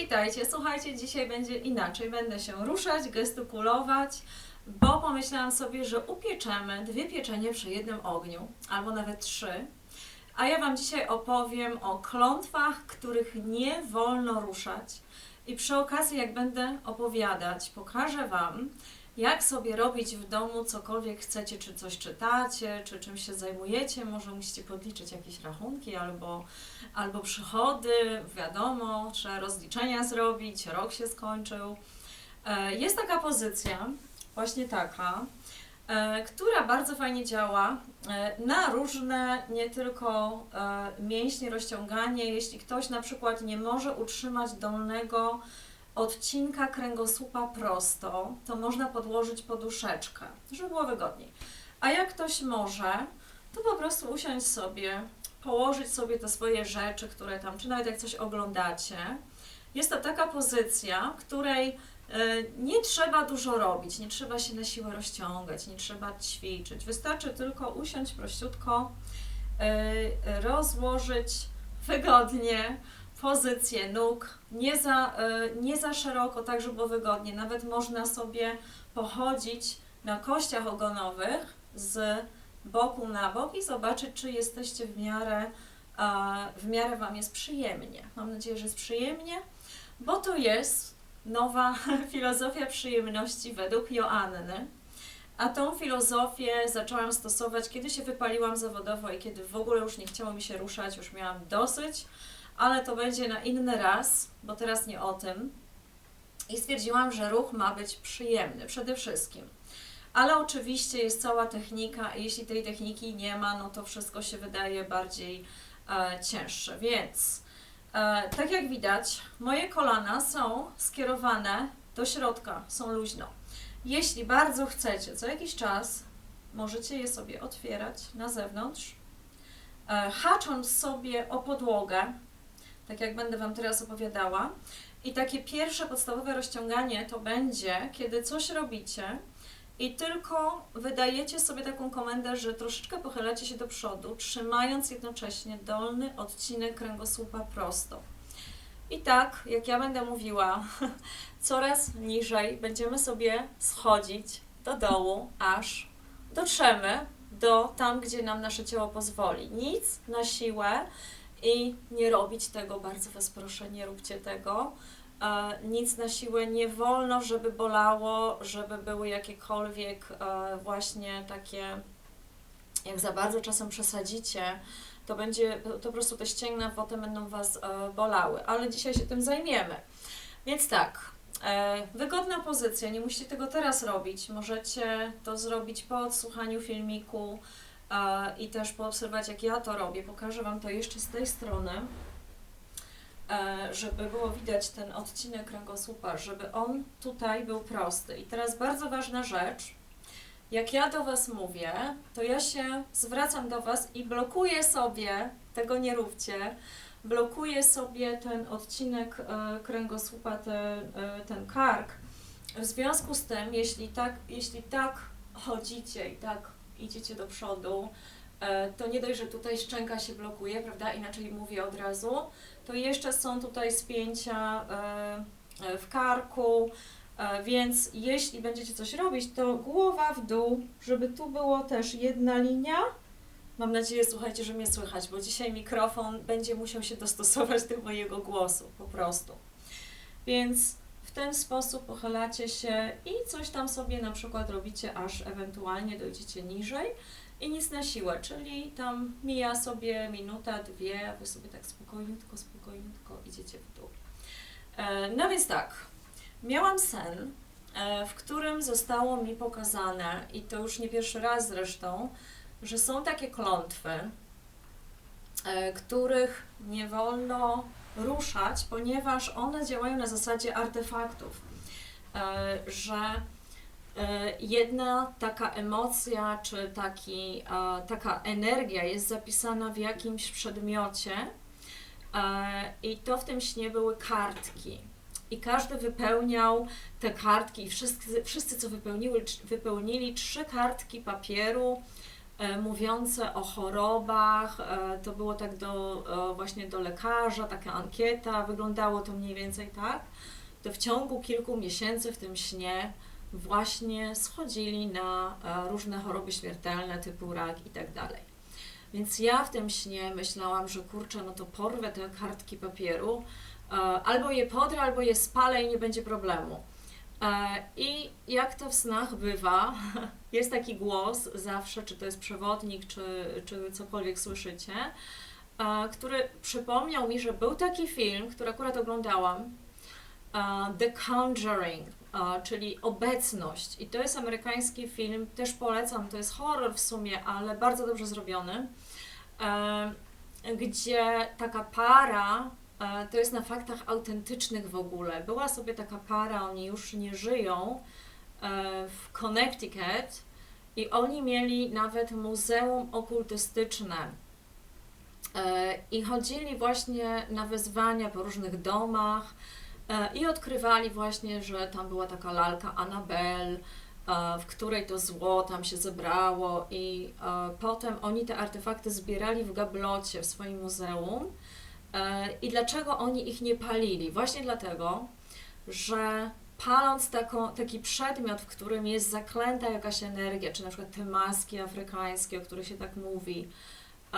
witajcie. Słuchajcie, dzisiaj będzie inaczej. Będę się ruszać, gestykulować, bo pomyślałam sobie, że upieczemy dwie pieczenie przy jednym ogniu, albo nawet trzy. A ja Wam dzisiaj opowiem o klątwach, których nie wolno ruszać. I przy okazji, jak będę opowiadać, pokażę Wam, jak sobie robić w domu cokolwiek chcecie, czy coś czytacie, czy czymś się zajmujecie. Może musicie podliczyć jakieś rachunki albo, albo przychody, wiadomo, trzeba rozliczenia zrobić, rok się skończył. E, Jest taka pozycja, właśnie taka, e, która bardzo fajnie działa e, na różne, nie tylko mięśnie, rozciąganie. Jeśli ktoś na przykład nie może utrzymać dolnego odcinka kręgosłupa prosto, to można podłożyć poduszeczkę, żeby było wygodniej. A jak ktoś może, to po prostu usiąść sobie, położyć sobie te swoje rzeczy, które tam, czy nawet jak coś oglądacie. Jest to taka pozycja, której e, nie trzeba dużo robić, nie trzeba się na siłę rozciągać, nie trzeba ćwiczyć. Wystarczy tylko usiąść prościutko, e, rozłożyć wygodnie pozycję nóg, nie za, e, nie za szeroko, tak żeby było wygodnie. Nawet można sobie pochodzić na kościach ogonowych z boku na bok i zobaczyć, czy jesteście w miarę, e, w miarę Wam jest przyjemnie. Mam nadzieję, że jest przyjemnie, bo to jest nowa filozofia przyjemności według Joanny. A tą filozofię zaczęłam stosować, kiedy się wypaliłam zawodowo i kiedy w ogóle już nie chciało mi się ruszać, już miałam dosyć, ale to będzie na inny raz, bo teraz nie o tym. I stwierdziłam, że ruch ma być przyjemny przede wszystkim. Ale oczywiście jest cała technika, i jeśli tej techniki nie ma, no to wszystko się wydaje bardziej e, cięższe. Więc, e, tak jak widać, moje kolana są skierowane do środka, są luźno. Jeśli bardzo chcecie, co jakiś czas możecie je sobie otwierać na zewnątrz, e, hacząc sobie o podłogę, tak jak będę Wam teraz opowiadała. I takie pierwsze podstawowe rozciąganie to będzie, kiedy coś robicie i tylko wydajecie sobie taką komendę, że troszeczkę pochylacie się do przodu, trzymając jednocześnie dolny odcinek kręgosłupa prosto. I tak, jak ja będę mówiła, coraz niżej będziemy sobie schodzić do dołu, aż dotrzemy do tam, gdzie nam nasze ciało pozwoli. Nic na siłę i nie robić tego, bardzo Was proszę, nie róbcie tego. E, nic na siłę nie wolno, żeby bolało, żeby były jakiekolwiek e, właśnie takie, jak za bardzo czasem przesadzicie, to będzie, to po prostu te ścięgna potem będą Was e, bolały, ale dzisiaj się tym zajmiemy. Więc tak, wygodna pozycja, nie musicie tego teraz robić, możecie to zrobić po odsłuchaniu filmiku, i też poobserwować, jak ja to robię. Pokażę Wam to jeszcze z tej strony, e, żeby było widać ten odcinek kręgosłupa, żeby on tutaj był prosty. I teraz bardzo ważna rzecz. Jak ja do Was mówię, to ja się zwracam do Was i blokuję sobie, tego nie róbcie, blokuję sobie ten odcinek e, kręgosłupa, ten, e, ten kark. W związku z tym, jeśli tak, jeśli tak chodzicie i tak idziecie do przodu, e, to nie dość, że tutaj szczęka się blokuje, prawda? Inaczej mówię od razu, to jeszcze są tutaj spięcia e, e, w karku, więc jeśli będziecie coś robić, to głowa w dół, żeby tu było też jedna linia. Mam nadzieję, słuchajcie, że mnie słychać, bo dzisiaj mikrofon będzie musiał się dostosować do mojego głosu, po prostu. Więc w ten sposób pochylacie się i coś tam sobie na przykład robicie, aż ewentualnie dojdziecie niżej i nic na siłę, czyli tam mija sobie minuta, dwie, wy sobie tak spokojniutko, spokojniutko idziecie w dół. E, No więc tak, miałam sen, e, w którym zostało mi pokazane, i to już nie pierwszy raz zresztą, że są takie klątwy, e, których nie wolno ruszać, ponieważ one działają na zasadzie artefaktów, e, że e, jedna taka emocja czy taki, e, taka energia jest zapisana w jakimś przedmiocie i to w tym śnie były kartki. I każdy wypełniał te kartki wszyscy, wszyscy co wypełniły, wypełnili trzy kartki papieru mówiące o chorobach. E, to było tak do, e, właśnie do lekarza, taka ankieta. Wyglądało to mniej więcej tak. To w ciągu kilku miesięcy w tym śnie właśnie schodzili na e, różne choroby śmiertelne typu rak i tak dalej. Więc ja w tym śnie myślałam, że kurczę, no to porwę te kartki papieru, e, albo je podrę, albo je spalę i nie będzie problemu. E, I jak to w snach bywa, jest taki głos zawsze, czy to jest przewodnik, czy, czy cokolwiek słyszycie, e, który przypomniał mi, że był taki film, który akurat oglądałam, e, The Conjuring, czyli Obecność. I to jest amerykański film, też polecam, to jest horror w sumie, ale bardzo dobrze zrobiony, gdzie taka para, to jest na faktach autentycznych w ogóle, była sobie taka para, oni już nie żyją, e, w Connecticut i oni mieli nawet muzeum okultystyczne. E, I chodzili właśnie na wyzwania po różnych domach e, i odkrywali właśnie, że tam była taka lalka Annabelle, e, w której to zło tam się zebrało i e, potem oni te artefakty zbierali w gablocie w swoim muzeum. E, I dlaczego oni ich nie palili? Właśnie dlatego, że paląc taką, taki przedmiot, w którym jest zaklęta jakaś energia, czy na przykład te maski afrykańskie, o których się tak mówi, e,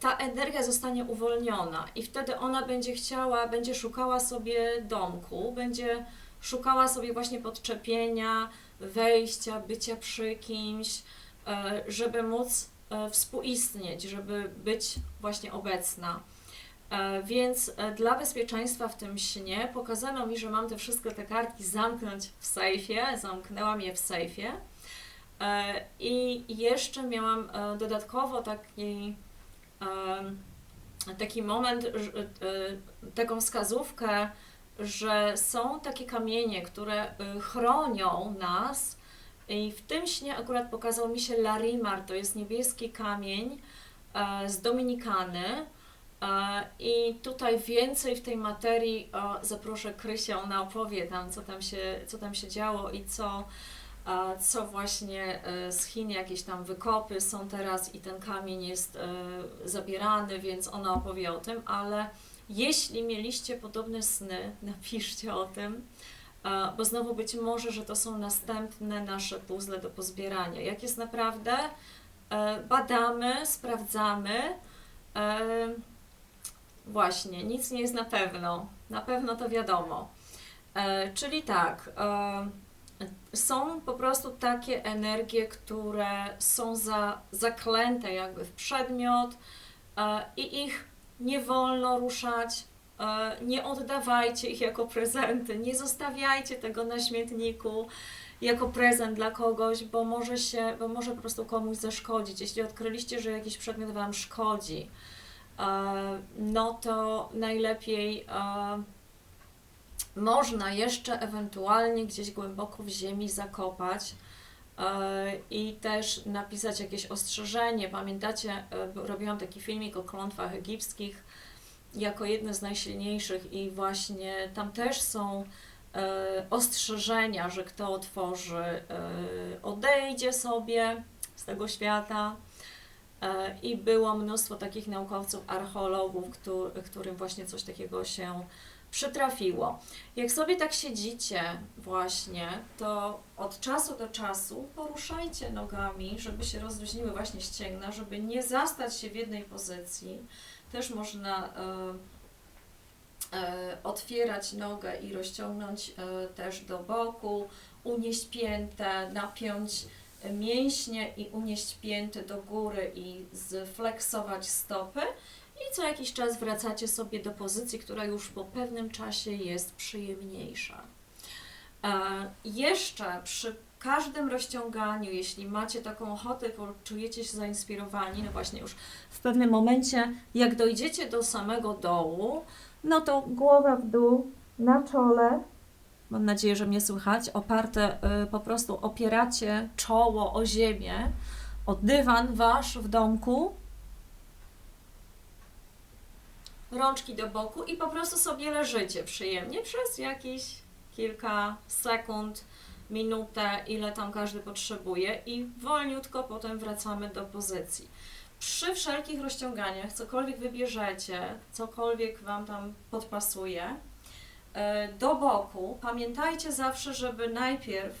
ta energia zostanie uwolniona i wtedy ona będzie chciała, będzie szukała sobie domku, będzie szukała sobie właśnie podczepienia, wejścia, bycia przy kimś, e, żeby móc współistnieć, żeby być właśnie obecna. E, Więc e, dla bezpieczeństwa w tym śnie pokazano mi, że mam te wszystkie te kartki zamknąć w sejfie. Zamknęłam je w sejfie. E, I jeszcze miałam dodatkowo taki, taki moment, taką wskazówkę, że są takie kamienie, które chronią nas. I w tym śnie akurat pokazał mi się Larimar, to jest niebieski kamień z Dominikany. E, I tutaj więcej w tej materii zaproszę Krysię, ona opowie tam, co tam się, co tam się działo i co, e, co właśnie e, z Chin, jakieś tam wykopy są teraz i ten kamień jest zabierany, więc ona opowie o tym, ale jeśli mieliście podobne sny, napiszcie o tym, bo znowu być może, że to są następne nasze puzzle do pozbierania. Jak jest naprawdę, badamy, sprawdzamy. Właśnie, nic nie jest na pewno. Na pewno to wiadomo. E, czyli tak, e, są po prostu takie energie, które są za, zaklęte jakby w przedmiot e, i ich nie wolno ruszać. E, nie oddawajcie ich jako prezenty, nie zostawiajcie tego na śmietniku jako prezent dla kogoś, bo może się, bo może po prostu komuś zaszkodzić. Jeśli odkryliście, że jakiś przedmiot Wam szkodzi, no to najlepiej e, można jeszcze ewentualnie gdzieś głęboko w ziemi zakopać e, i też napisać jakieś ostrzeżenie. Pamiętacie, e, robiłam taki filmik o klątwach egipskich jako jedne z najsilniejszych i właśnie tam też są e, ostrzeżenia, że kto otworzy, e, odejdzie sobie z tego świata. E, I było mnóstwo takich naukowców, archeologów, któ- którym właśnie coś takiego się przytrafiło. Jak sobie tak siedzicie właśnie, to od czasu do czasu poruszajcie nogami, żeby się rozluźniły właśnie ścięgna, żeby nie zastać się w jednej pozycji. Też można e, e, otwierać nogę i rozciągnąć e, też do boku, unieść piętę, napiąć mięśnie i unieść pięty do góry i zfleksować stopy. I co jakiś czas wracacie sobie do pozycji, która już po pewnym czasie jest przyjemniejsza. E, jeszcze przy każdym rozciąganiu, jeśli macie taką ochotę, czujecie się zainspirowani, no właśnie już w pewnym momencie, jak dojdziecie do samego dołu, no to głowa w dół, na czole, mam nadzieję, że mnie słychać, oparte, y, po prostu opieracie czoło o ziemię, o dywan wasz w domku, rączki do boku i po prostu sobie leżycie przyjemnie przez jakieś kilka sekund, minutę, ile tam każdy potrzebuje i wolniutko potem wracamy do pozycji. Przy wszelkich rozciąganiach, cokolwiek wybierzecie, cokolwiek Wam tam podpasuje, do boku, pamiętajcie zawsze, żeby najpierw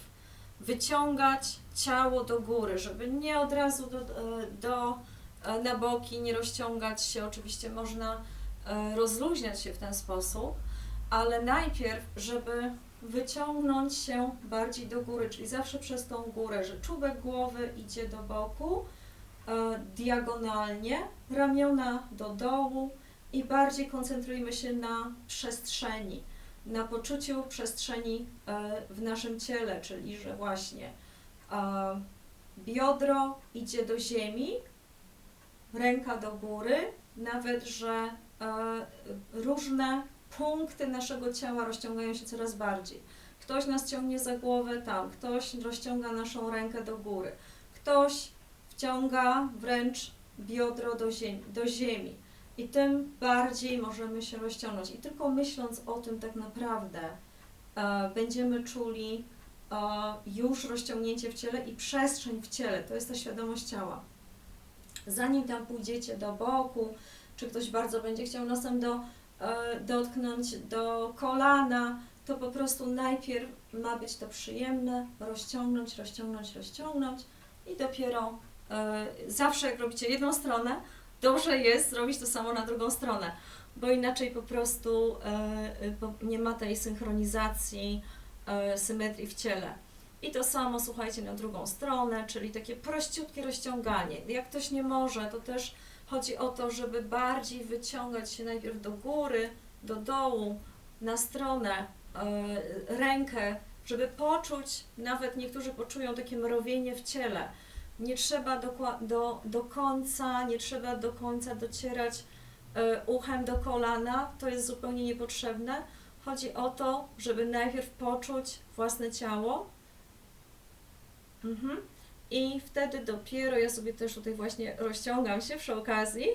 wyciągać ciało do góry, żeby nie od razu do, e, do, e, na boki, nie rozciągać się. Oczywiście można e, rozluźniać się w ten sposób, ale najpierw, żeby wyciągnąć się bardziej do góry, czyli zawsze przez tą górę, że czubek głowy idzie do boku, e, diagonalnie, ramiona do dołu i bardziej koncentrujmy się na przestrzeni, na poczuciu przestrzeni e, w naszym ciele, czyli że właśnie e, biodro idzie do ziemi, ręka do góry, nawet że e, różne punkty naszego ciała rozciągają się coraz bardziej. Ktoś nas ciągnie za głowę tam, ktoś rozciąga naszą rękę do góry, ktoś wciąga wręcz biodro do ziemi, do ziemi. I tym bardziej możemy się rozciągnąć. I tylko myśląc o tym tak naprawdę e, będziemy czuli e, już rozciągnięcie w ciele i przestrzeń w ciele. To jest ta świadomość ciała. Zanim tam pójdziecie do boku, czy ktoś bardzo będzie chciał nosem do, e, dotknąć do kolana, to po prostu najpierw ma być to przyjemne, rozciągnąć, rozciągnąć, rozciągnąć i dopiero e, zawsze jak robicie jedną stronę, dobrze jest zrobić to samo na drugą stronę, bo inaczej po prostu e, e, nie ma tej synchronizacji, e, symetrii w ciele. I to samo słuchajcie na drugą stronę, czyli takie prościutkie rozciąganie. Jak ktoś nie może, to też chodzi o to, żeby bardziej wyciągać się najpierw do góry, do dołu, na stronę, rękę, żeby poczuć, nawet niektórzy poczują takie mrowienie w ciele. Nie trzeba dokła- do, do końca, nie trzeba do końca docierać e, uchem do kolana, to jest zupełnie niepotrzebne. Chodzi o to, żeby najpierw poczuć własne ciało. Mhm. I wtedy dopiero, ja sobie też tutaj właśnie rozciągam się przy okazji,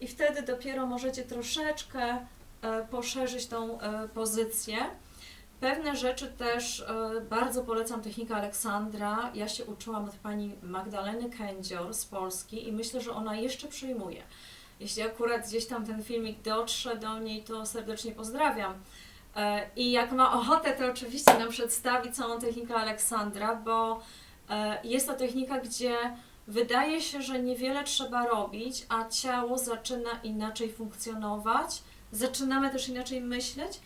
i wtedy dopiero możecie troszeczkę e, poszerzyć tą e, pozycję. Pewne rzeczy też e, bardzo polecam technikę Aleksandra. Ja się uczyłam od pani Magdaleny Kędzior z Polski i myślę, że ona jeszcze przyjmuje. Jeśli akurat gdzieś tam ten filmik dotrze do niej, to serdecznie pozdrawiam. E, I jak ma ochotę, to oczywiście nam przedstawi całą technikę Aleksandra, bo e, jest to technika, gdzie wydaje się, że niewiele trzeba robić, a ciało zaczyna inaczej funkcjonować. Zaczynamy też inaczej myśleć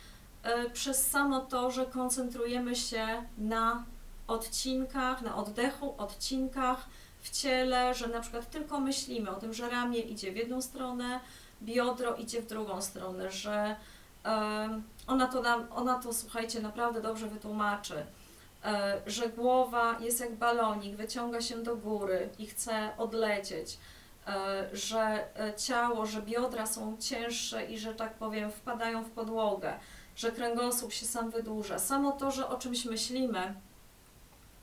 przez samo to, że koncentrujemy się na odcinkach, na oddechu, odcinkach w ciele, że na przykład tylko myślimy o tym, że ramię idzie w jedną stronę, biodro idzie w drugą stronę, że ona to nam, ona to słuchajcie, naprawdę dobrze wytłumaczy, e, że głowa jest jak balonik, wyciąga się do góry i chce odlecieć, e, że e, ciało, że biodra są cięższe i że tak powiem wpadają w podłogę, że kręgosłup się sam wydłuża. Samo to, że o czymś myślimy,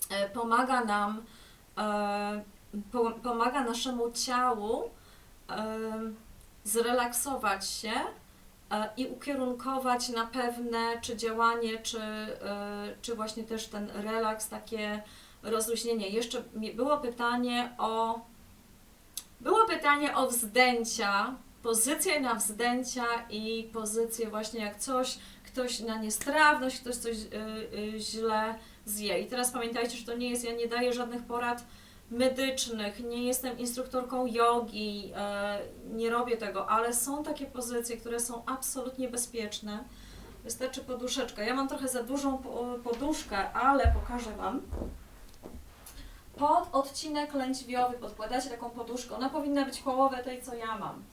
e, pomaga nam, e, po- pomaga naszemu ciału em, zrelaksować się e, i ukierunkować na pewne czy działanie, czy, e, czy właśnie też ten relaks, takie rozluźnienie. Jeszcze było pytanie o było pytanie o wzdęcia, pozycję na wzdęcia i pozycję właśnie jak coś, ktoś na niestrawność, ktoś coś y, y, źle zje. I teraz pamiętajcie, że to nie jest, ja nie daję żadnych porad medycznych, nie jestem instruktorką jogi, e, nie robię tego, ale są takie pozycje, które są absolutnie bezpieczne. Wystarczy poduszeczka. Ja mam trochę za dużą po- poduszkę, ale pokażę Wam. Pod odcinek lędźwiowy podkładacie taką poduszkę. Ona powinna być połowę tej, co ja mam.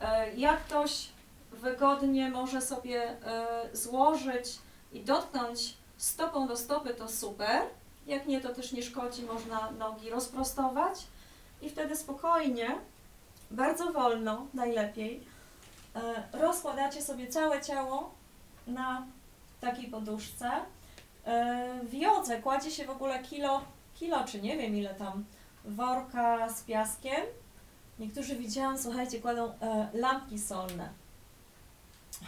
E, Jak ktoś wygodnie może sobie e, złożyć i dotknąć stopą do stopy, to super. Jak nie, to też nie szkodzi, można nogi rozprostować i wtedy spokojnie, bardzo wolno, najlepiej, e, rozkładacie sobie całe ciało na takiej poduszce. E, W jodze kładzie się w ogóle kilo, kilo czy nie wiem ile tam, worka z piaskiem. Niektórzy widziałam, słuchajcie, kładą lampki solne.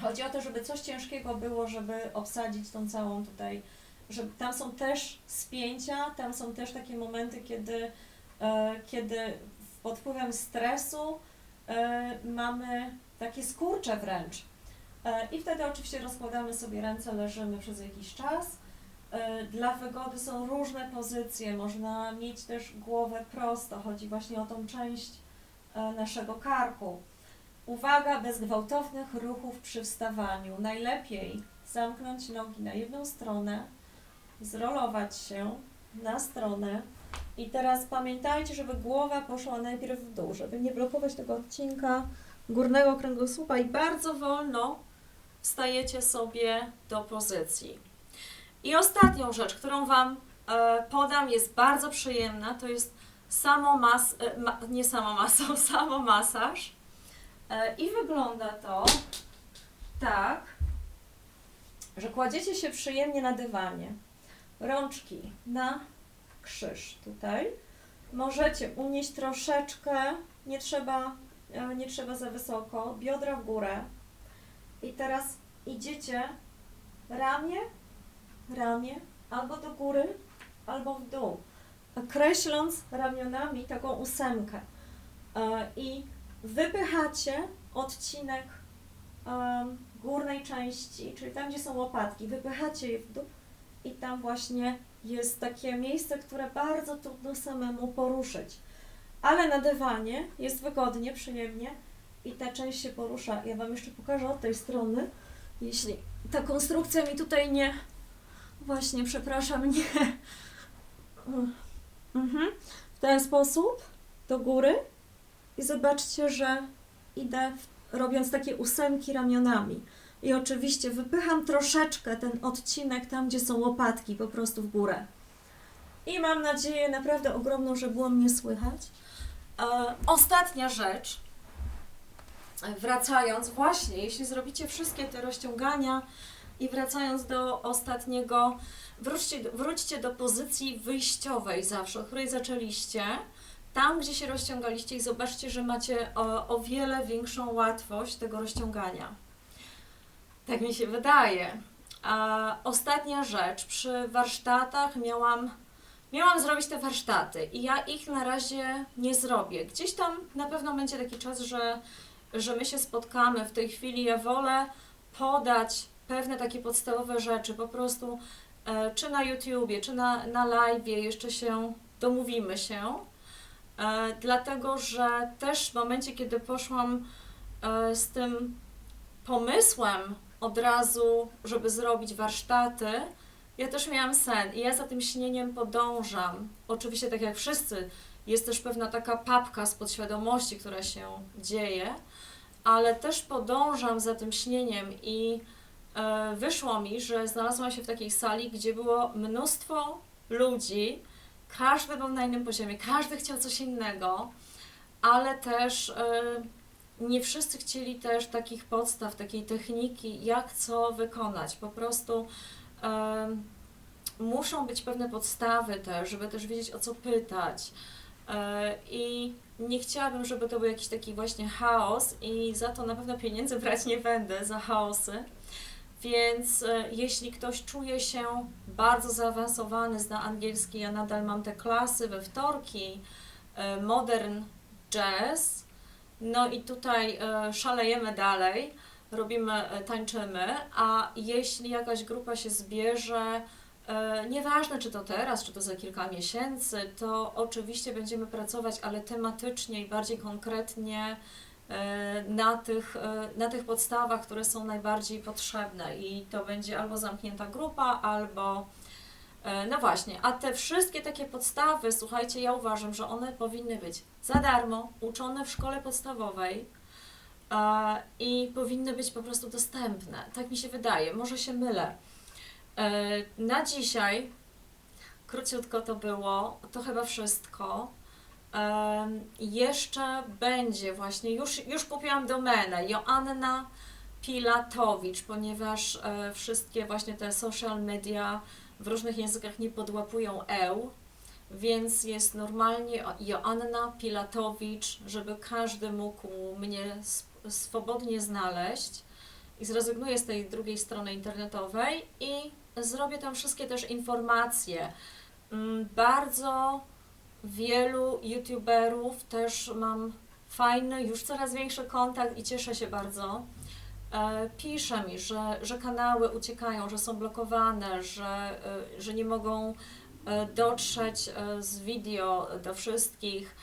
Chodzi o to, żeby coś ciężkiego było, żeby obsadzić tą całą tutaj że tam są też spięcia, tam są też takie momenty, kiedy, e, kiedy pod wpływem stresu e, mamy takie skurcze wręcz. E, I wtedy oczywiście rozkładamy sobie ręce, leżymy przez jakiś czas. E, Dla wygody są różne pozycje, można mieć też głowę prosto, chodzi właśnie o tą część e, naszego karku. Uwaga, bez gwałtownych ruchów przy wstawaniu. Najlepiej zamknąć nogi na jedną stronę, zrolować się na stronę i teraz pamiętajcie, żeby głowa poszła najpierw w dół, żeby nie blokować tego odcinka górnego kręgosłupa i bardzo wolno wstajecie sobie do pozycji. I ostatnią rzecz, którą Wam e, podam, jest bardzo przyjemna, to jest samo mas, e, nie samo maso, samo masaż. E, I wygląda to tak, że kładziecie się przyjemnie na dywanie, rączki na krzyż tutaj. Możecie unieść troszeczkę, nie trzeba, e, nie trzeba za wysoko, biodra w górę. I teraz idziecie ramię, ramię, albo do góry, albo w dół, kreśląc ramionami taką ósemkę. E, I wypychacie odcinek em, górnej części, czyli tam, gdzie są łopatki, wypychacie je w dół i tam właśnie jest takie miejsce, które bardzo trudno samemu poruszyć. Ale na dywanie jest wygodnie, przyjemnie i ta część się porusza. Ja Wam jeszcze pokażę od tej strony, jeśli ta konstrukcja mi tutaj nie... Właśnie, przepraszam, nie... Mhm. W ten sposób do góry i zobaczcie, że idę robiąc takie ósemki ramionami. I oczywiście wypycham troszeczkę ten odcinek tam, gdzie są łopatki, po prostu w górę. I mam nadzieję naprawdę ogromną, że było mnie słychać. E, ostatnia rzecz. Wracając, właśnie, jeśli zrobicie wszystkie te rozciągania i wracając do ostatniego, wróćcie, wróćcie do pozycji wyjściowej zawsze, od której zaczęliście tam, gdzie się rozciągaliście i zobaczcie, że macie o, o wiele większą łatwość tego rozciągania. Tak mi się wydaje. A ostatnia rzecz, przy warsztatach miałam, miałam zrobić te warsztaty i ja ich na razie nie zrobię. Gdzieś tam na pewno będzie taki czas, że, że my się spotkamy. W tej chwili ja wolę podać pewne takie podstawowe rzeczy, po prostu e, czy na YouTubie, czy na, na live, jeszcze się domówimy się. E, dlatego, że też w momencie, kiedy poszłam e, z tym pomysłem od razu, żeby zrobić warsztaty, ja też miałam sen i ja za tym śnieniem podążam. Oczywiście, tak jak wszyscy, jest też pewna taka papka z podświadomości, która się dzieje, ale też podążam za tym śnieniem i e, wyszło mi, że znalazłam się w takiej sali, gdzie było mnóstwo ludzi, każdy był na innym poziomie, każdy chciał coś innego, ale też e, nie wszyscy chcieli też takich podstaw, takiej techniki, jak co wykonać. Po prostu em, muszą być pewne podstawy też, żeby też wiedzieć o co pytać. E, I nie chciałabym, żeby to był jakiś taki właśnie chaos i za to na pewno pieniędzy brać nie będę, za chaosy. Więc e, jeśli ktoś czuje się bardzo zaawansowany, zna angielski, ja nadal mam te klasy we wtorki, e, modern jazz, no i tutaj e, szalejemy dalej, robimy, tańczymy, a jeśli jakaś grupa się zbierze, nieważne czy to teraz, czy to za kilka miesięcy, to oczywiście będziemy pracować, ale tematycznie i bardziej konkretnie na tych, e, na tych podstawach, które są najbardziej potrzebne i to będzie albo zamknięta grupa, albo e, no właśnie, a te wszystkie takie podstawy, słuchajcie, ja uważam, że one powinny być za darmo, uczone w szkole podstawowej e, i powinny być po prostu dostępne. Tak mi się wydaje, może się mylę. E, na dzisiaj, króciutko to było, to chyba wszystko. Em, jeszcze będzie właśnie, już, już kupiłam domenę Joanna Pilatowicz, ponieważ e, wszystkie właśnie te social media w różnych językach nie podłapują eł, więc jest normalnie Joanna Pilatowicz, żeby każdy mógł mnie swobodnie znaleźć. i zrezygnuję z tej drugiej strony internetowej i zrobię tam wszystkie też informacje. Mm, Bardzo wielu youtuberów też mam fajny, już coraz większy kontakt i cieszę się bardzo. E, Pisze mi, że, że kanały uciekają, że są blokowane, że, e, że nie mogą e, dotrzeć z video do wszystkich.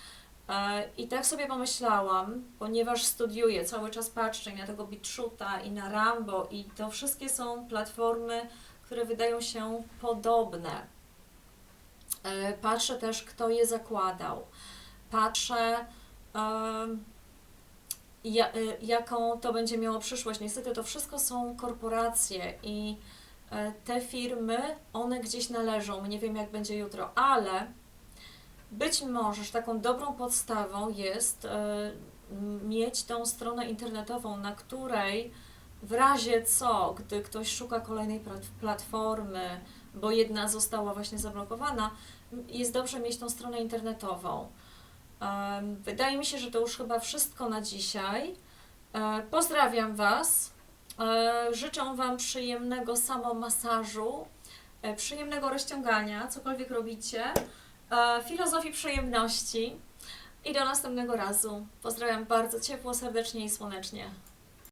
I tak sobie pomyślałam, ponieważ studiuję, cały czas patrzę na tego BitChuta i na Rambo i to wszystkie są platformy, które wydają się podobne. E, Patrzę też, kto je zakładał. Patrzę, y, jaką to będzie miało przyszłość. Niestety to wszystko są korporacje i e, te firmy, one gdzieś należą. Nie wiem, jak będzie jutro, ale być może że taką dobrą podstawą jest e, mieć tą stronę internetową, na której w razie co, gdy ktoś szuka kolejnej plat- platformy, bo jedna została właśnie zablokowana, jest dobrze mieć tą stronę internetową. Wydaje mi się, że to już chyba wszystko na dzisiaj. E, Pozdrawiam Was. E, Życzę Wam przyjemnego samomasażu, e, przyjemnego rozciągania, cokolwiek robicie, filozofii przyjemności i do następnego razu. Pozdrawiam bardzo ciepło, serdecznie i słonecznie.